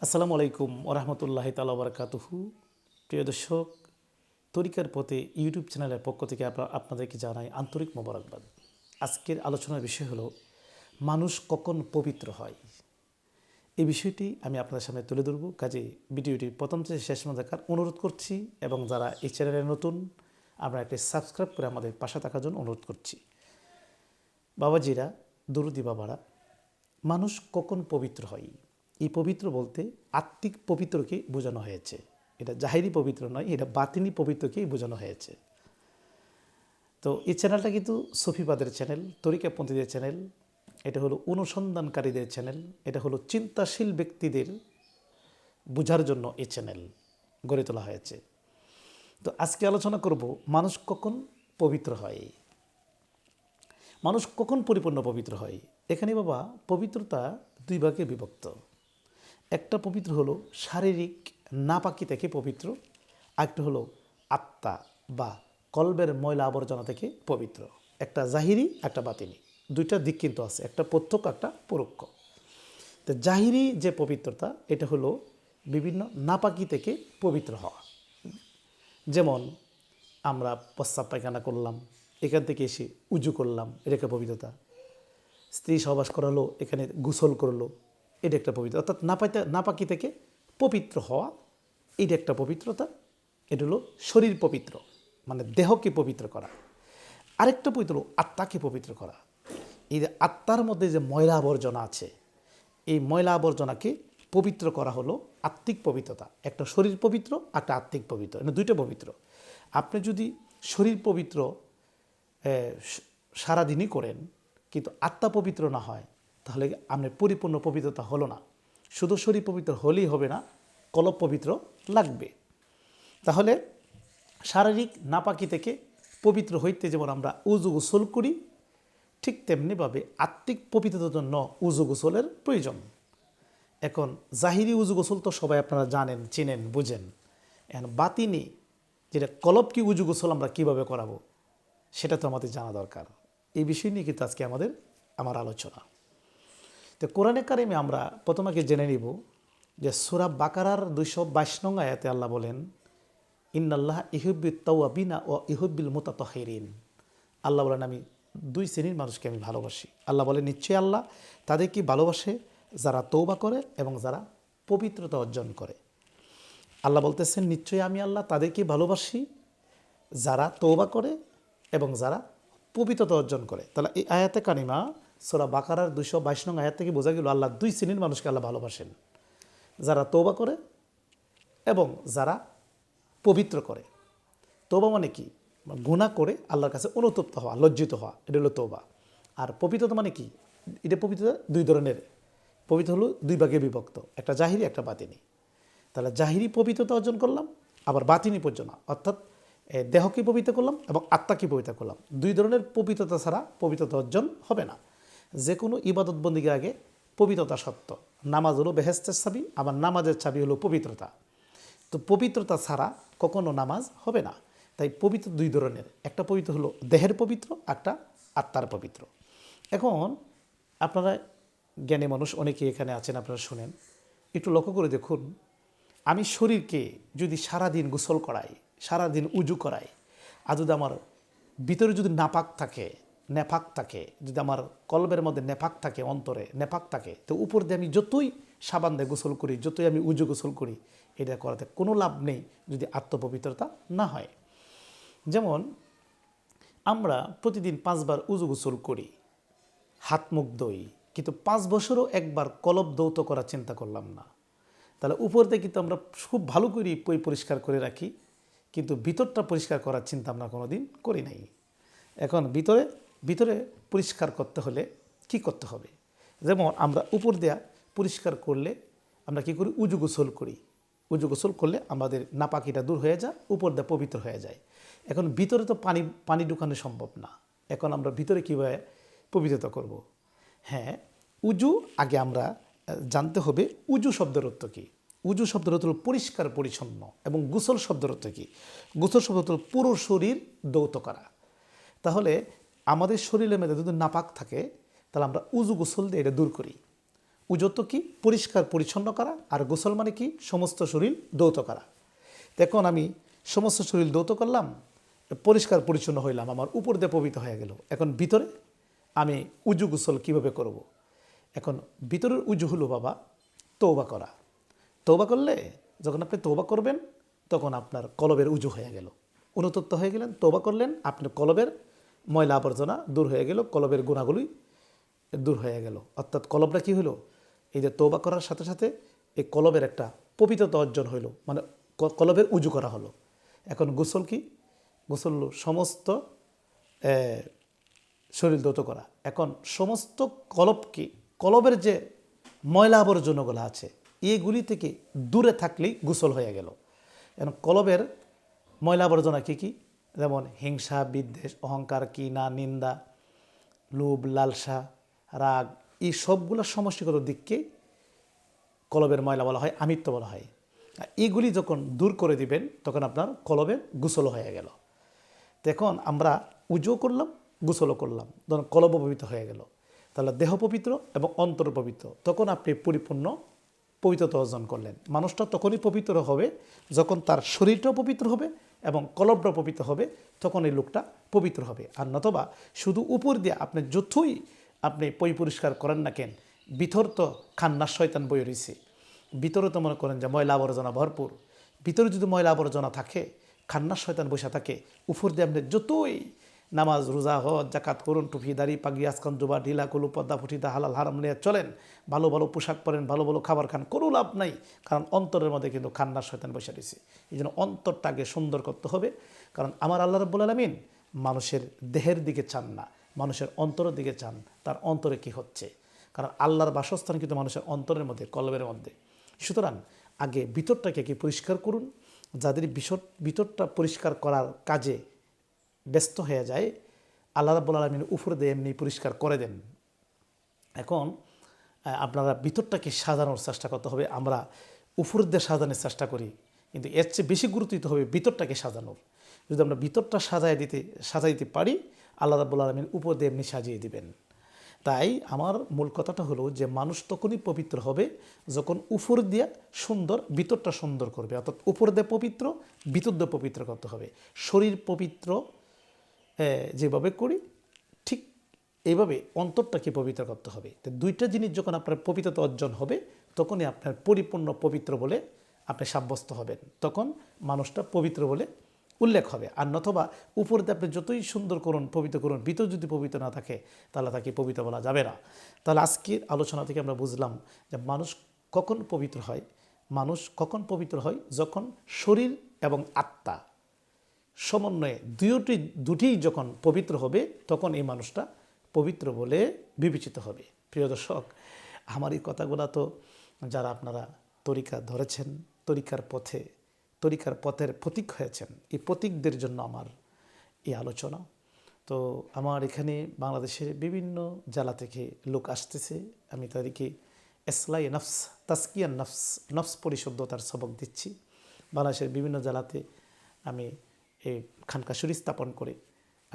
আসসালামু আলাইকুম ওরহমতুল্লাহ তালা বারকাতুহু প্রিয় দর্শক, তরিকার পথে ইউটিউব চ্যানেলের পক্ষ থেকে আপনা- আপনাদেরকে জানাই আন্তরিক মোবারকবাদ। আজকের আলোচনার বিষয় হলো, মানুষ কখন পবিত্র হয়? এই বিষয়টি আমি আপনাদের সামনে তুলে ধরব। কাজে ভিডিওটি প্রথম থেকে শেষ দেখার অনুরোধ করছি এবং যারা এই চ্যানেলে নতুন, আমরা একটি সাবস্ক্রাইব করে আমাদের পাশে থাকার জন্য অনুরোধ করছি। বাবাজিরা, দরুদি বাবারা, মানুষ কখন পবিত্র হয়? এই পবিত্র বলতে আত্মিক পবিত্রকে বোঝানো হয়েছে। এটা জাহিরি পবিত্র নয়, এটা বাতিনি পবিত্রকেই বোঝানো হয়েছে। তো এই চ্যানেলটা কিন্তু সফিবাদের চ্যানেল, তরিকাপন্থীদের চ্যানেল, এটা হলো অনুসন্ধানকারীদের চ্যানেল, এটা হলো চিন্তাশীল ব্যক্তিদের বোঝার জন্য এই চ্যানেল গড়ে তোলা হয়েছে। তো আজকে আলোচনা করব, মানুষ কখন পবিত্র হয়? মানুষ কখন পরিপূর্ণ পবিত্র হয়? এখানে বাবা, পবিত্রতা দুই ভাগে বিভক্ত। একটা পবিত্র হলো শারীরিক নাপাকি থেকে পবিত্র, আরেকটা হলো আত্মা বা কলবের ময়লা আবর্জনা থেকে পবিত্র। একটা জাহিরি, একটা বাতিনি। দুইটা দিক কিন্তু আছে, একটা প্রত্যক্ষ, একটা পরোক্ষ। তো জাহিরি যে পবিত্রতা, এটা হলো বিভিন্ন নাপাকি থেকে পবিত্র হওয়া। যেমন আমরা প্রস্রাব পায়খানা করলাম, এখান থেকে এসে উজু করলাম এটা একটা পবিত্রতা। স্ত্রী সহবাস করালো, এখানে গোসল করল এটা একটা পবিত্র অর্থাৎ নাপাইতে নাপাকি থেকে পবিত্র হওয়া, এটা একটা পবিত্রতা। এটা হলো শরীর পবিত্র মানে দেহকে পবিত্র করা। আরেকটা পবিত্র আত্মাকে পবিত্র করা। এই যে আত্মার মধ্যে যে ময়লা আবর্জনা আছে, এই ময়লা আবর্জনাকে পবিত্র করা হলো আত্মিক পবিত্রতা। একটা শরীর পবিত্র, একটা আত্মিক পবিত্র। এটা দুইটা পবিত্র। আপনি যদি শরীর পবিত্র সারাদিনই করেন, কিন্তু আত্মা পবিত্র না হয় তাহলে আপনার পরিপূর্ণ পবিত্রতা হলো না। শুধু শরীর পবিত্র হলেই হবে না, কলব পবিত্র লাগবে। তাহলে শারীরিক নাপাকি থেকে পবিত্র হইতে যেমন আমরা উজু গোসল করি, ঠিক তেমনিভাবে আত্মিক পবিত্রতার জন্য উজু গোসলের প্রয়োজন। এখন জাহিরি উজু গোসল তো সবাই আপনারা জানেন, চিনেন, বুঝেন। এখন বাতিনি, যেটা কলব কি উজু গোসল আমরা কীভাবে করাবো, সেটা তো আমাদের জানা দরকার। এই বিষয় নিয়ে কিন্তু আজকে আমাদের, আমার আলোচনা। তো কোরআনে কারিমে আমরা প্রথমে জেনে নিব যে সুরা বাকারার দুইশো বাইশ নং আয়াতে আল্লাহ বলেন, ইন্নাল্লাহ ইহুব্বি তাওয়াবিনা ও ইহুব্বিল মুতাতহিরিন। আল্লাহ বলেন, আমি দুই শ্রেণির মানুষকে আমি ভালোবাসি। আল্লাহ বলেন, নিশ্চয়ই আল্লাহ তাদেরকে ভালোবাসে? যারা তৌবা করে এবং যারা পবিত্রতা অর্জন করে। আল্লাহ বলতেছেন, নিশ্চয়ই আমি আল্লাহ তাদেরকে ভালোবাসি? যারা তৌবা করে এবং যারা পবিত্রতা অর্জন করে। তাহলে এই আয়াতে কানিমা সোরা বাকারার দুইশো বাইশ নং আয়াত থেকে বোঝা গেল আল্লাহ দুই শ্রেণির মানুষকে আল্লাহ ভালোবাসেন। যারা তৌবা করে এবং যারা পবিত্র করে। তোবা মানে কি? গুণা করে আল্লাহর কাছে অনুতপ্ত হওয়া, লজ্জিত হওয়া, এটা হলো তোবা আর পবিত্রতা মানে কি? এটা পবিত্রতা দুই ধরনের। পবিত্র হলো দুই ভাগে বিভক্ত, একটা জাহিরি, একটা বাতিনি। তাহলে জাহিরি পবিত্রতা অর্জন করলাম, আবার বাতিনি পর্যন্ত অর্থাৎ দেহকে পবিত্র করলাম এবং আত্মাকে পবিত্র করলাম। দুই ধরনের পবিত্রতা ছাড়া পবিত্রতা অর্জন হবে না। যে কোনো ইবাদত বন্দিকে আগে পবিত্রতা সত্য। নামাজ হলো বেহেস্তের চাবি, আবার নামাজের চাবি হলো পবিত্রতা। তো পবিত্রতা ছাড়া কখনো নামাজ হবে না। তাই পবিত্র দুই ধরনের। একটা পবিত্র হলো দেহের পবিত্র, একটা আত্মার পবিত্র। এখন আপনারা জ্ঞানী মানুষ অনেকে এখানে আছেন, আপনারা শুনেন। একটু লক্ষ্য করে দেখুন, আমি শরীরকে যদি সারাদিন গোসল করাই, সারাদিন উজু করাই, আর যদি আমার ভিতরে যদি নাপাক থাকে নেপাক থাকে, যদি আমার কলবের মধ্যে নেপাক থাকে, অন্তরে নেপাক থাকে, তো উপর দিয়ে আমি যতই সাবান দিয়ে গোসল করি, যতই আমি উজু গোসল করি, এটা করাতে কোনো লাভ নেই যদি আত্মপবিত্রতা না হয়। যেমন, আমরা প্রতিদিন পাঁচবার উজু গোসল করি, হাত মুখ দই কিন্তু পাঁচ বছরও একবার কলব দৌত করার চিন্তা করলাম না। তাহলে উপর থেকে কিন্তু আমরা খুব ভালো করি পই পরিষ্কার করে রাখি, কিন্তু ভিতরটা পরিষ্কার করার চিন্তা আমরা কোনো দিন করি নাই। এখন ভিতরে ভিতরে পরিষ্কার করতে হলে কি করতে হবে? যেমন আমরা উপর দেয়া পরিষ্কার করলে আমরা কি করি? উজু গোসল করি। উজু গোসল করলে আমাদের নাপাকিটা দূর হয়ে যায়, উপর দেয়া পবিত্র হয়ে যায়। এখন ভিতরে তো পানি পানি ঢুকানো সম্ভব না। এখন আমরা ভিতরে কীভাবে পবিত্রতা করব। হ্যাঁ উজু আগে আমরা জানতে হবে উজু শব্দের অর্থ কী? উজু শব্দের অর্থ পরিষ্কার, পরিচ্ছন্ন এবং গুসল শব্দের অর্থ কী? গুসল শব্দ হলো পুরো শরীর দৌত করা। তাহলে আমাদের শরীরের মধ্যে যদি নাপাক থাকে, তাহলে আমরা উজু গোসল দিয়ে এটা দূর করি। উজো তো কি? পরিষ্কার, পরিচ্ছন্ন করা, আর গোসল মানে কি? সমস্ত শরীর দৌত করা। দেখুন, আমি সমস্ত শরীর দৌত করলাম, পরিষ্কার, পরিচ্ছন্ন হইলাম, আমার উপর দিয়ে পবিত্র হয়ে গেল। এখন ভিতরে আমি উজু গোসল কীভাবে করব। এখন ভিতরের উজু হলো, বাবা তৌবা করা। তৌবা করলে যখন আপনি তৌবা করবেন, তখন আপনার কলবের উজু হয়ে গেল। অনুতপ্ত হয়ে গেলেন তৌবা করলেন, আপনার কলবের ময়লা আবর্জনা দূর হয়ে গেল, কলবের গুণাগুলি দূর হয়ে গেল। অর্থাৎ কলবটা কি হলো? এই যে তৌবা করার সাথে সাথে এই কলবের একটা পবিত্রতা অর্জন হইল মানে কলবের উজু করা হলো। এখন গোসল কি? গোসল সমস্ত শরীর দৌত করা। এখন সমস্ত কলবকে, কলবের যে ময়লা আবর্জনাগুলো আছে এইগুলি থেকে দূরে থাকলেই গোসল হয়ে গেল। এখন কলবের ময়লা আবর্জনা কী কী? যেমন হিংসা, বিদ্বেষ, অহংকার কিনা নিন্দা, লোভ, লালসা, রাগ, এই সবগুলো সমষ্টিগত দিককে কলবের ময়লা বলা হয়, আমিত্ব বলা হয়। এইগুলি যখন দূর করে দিবেন, তখন আপনার কলবের গোসল হয়ে গেল। এখন আমরা উজো করলাম, গোসলও করলাম, ধরুন কলব পবিত্র হয়ে গেল। তাহলে দেহ পবিত্র এবং অন্তর পবিত্র, তখন আপনি পরিপূর্ণ পবিত্রতা অর্জন করলেন। মানুষটা তখনই পবিত্র হবে, যখন তার শরীরটাও পবিত্র হবে এবং কলবটাও পবিত্র হবে তখন এই লোকটা পবিত্র হবে। আর নতবা শুধু উপর দিয়ে আপনি যতই আপনি পই পরিষ্কার করেন না কেন, ভিতর তো খান্নার শয়তান বই রয়েছে। ভিতরে তো মনে করেন যে ময়লা আবর্জনা ভরপুর। ভিতরে যদি ময়লা আবর্জনা থাকে, খান্নার শয়তান বসে থাকে, উপর দিয়ে আপনি যতই নামাজ, রোজা, হজ জাকাত করুন টুপি, দাড়ি, পাগড়ি, আসকান, জোবা, ঢিলা, কুলু, পদ্মা ফুটিদা হালাল, হারাম নিয়ে চলেন। ভালো ভালো পোশাক পরেন, ভালো ভালো খাবার খান, কোনো লাভ নাই, কারণ অন্তরের মধ্যে কিন্তু খান্নার শয়তান বসে রয়েছে। এই জন্য অন্তরটাকে সুন্দর করতে হবে, কারণ আমার আল্লাহ রব্বুল আলমিন মানুষের দেহের দিকে চান না, মানুষের অন্তরের দিকে চান, তার অন্তরে কি হচ্ছে? কারণ আল্লাহর বাসস্থান কিন্তু মানুষের অন্তরের মধ্যে, কলবের মধ্যে। সুতরাং আগে ভিতরটাকে কি পরিষ্কার করুন? যাদের ভিতরটা পরিষ্কার করার কাজে ব্যস্ত হয়ে যায়, আল্লাহ রাব্বুল আলমিন উপর দিয়ে এমনি পরিষ্কার করে দেন। এখন আপনারা ভিতরটাকে সাজানোর চেষ্টা করতে হবে, আমরা উপর দিয়ে সাজানোর চেষ্টা করি। কিন্তু এর চেয়ে বেশি গুরুত্ব দিতে হবে ভিতরটাকে সাজানোর। যদি আমরা ভিতরটা সাজায় দিতে সাজাইতে পারি, আল্লাহ রাব্বুল আলমিন উপর দিয়ে এমনি সাজিয়ে দিবেন। তাই আমার মূল কথাটা হলো যে, মানুষ তখনই পবিত্র হবে যখন উপর দিয়ে সুন্দর, ভিতরটা সুন্দর করবে। অর্থাৎ উপর দিয়ে পবিত্র, ভিতর দিয়ে পবিত্র করতে হবে। শরীর পবিত্র যেভাবে করি, ঠিক এইভাবে অন্তরটাকে পবিত্র করতে হবে। তো দুইটা জিনিস যখন আপনার পবিত্রতা অর্জন হবে, তখনই আপনার পরিপূর্ণ পবিত্র বলে আপনি সাব্যস্ত হবেন। তখন মানুষটা পবিত্র বলে উল্লেখ হবে। আর নতবা উপর দিয়ে আপনি যতই সুন্দর করুন, পবিত্র করুন, ভিতর যদি পবিত্র না থাকে, তাহলে তাকে পবিত্র বলা যাবে না। তাহলে আজকের আলোচনা থেকে আমরা বুঝলাম যে মানুষ কখন পবিত্র হয়, মানুষ কখন পবিত্র হয়? যখন শরীর এবং আত্মা সমন্বয়ে দুটি দুটিই যখন পবিত্র হবে, তখন এই মানুষটা পবিত্র বলে বিবেচিত হবে। প্রিয় দর্শক, আমার এই কথাগুলো তো যারা আপনারা তরিকা ধরেছেন, তরিকার পথে, তরিকার পথের প্রতীক হয়েছেন, এই প্রতীকদের জন্য আমার এই আলোচনা। তো আমার এখানে বাংলাদেশের বিভিন্ন জেলা থেকে লোক আসতেছে। আমি তাদেরকে এসলাই নফস তাস্কিয়ান নফস নফস পরিশুদ্ধতার সবক দিচ্ছি। বাংলাদেশের বিভিন্ন জেলাতে আমি এই খানকাশুরি স্থাপন করে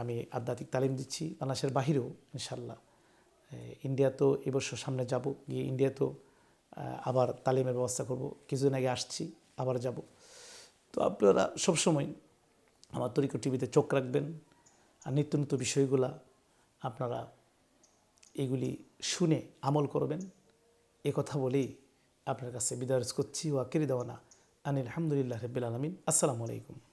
আমি আধ্যাত্মিক তালিম দিচ্ছি বাংলাদেশের বাহিরেও ইনশাল্লাহ ইন্ডিয়া তো এবছর সামনে যাব, গিয়ে ইন্ডিয়া তো আবার তালিমের ব্যবস্থা করব। কিছুদিন আগে আসছি, আবার যাব। তো আপনারা সবসময় আমার তরিকো টিভিতে চোখ রাখবেন, আর নিত্য নতুন বিষয়গুলা আপনারা এগুলি শুনে আমল করবেন। এ কথা বলেই আপনার কাছে বিদায় করছি ওয়াকিরি দেওয়ানা আনিল আলহামদুলিল্লাহ রবিল আলমিন। আসসালামু আলাইকুম।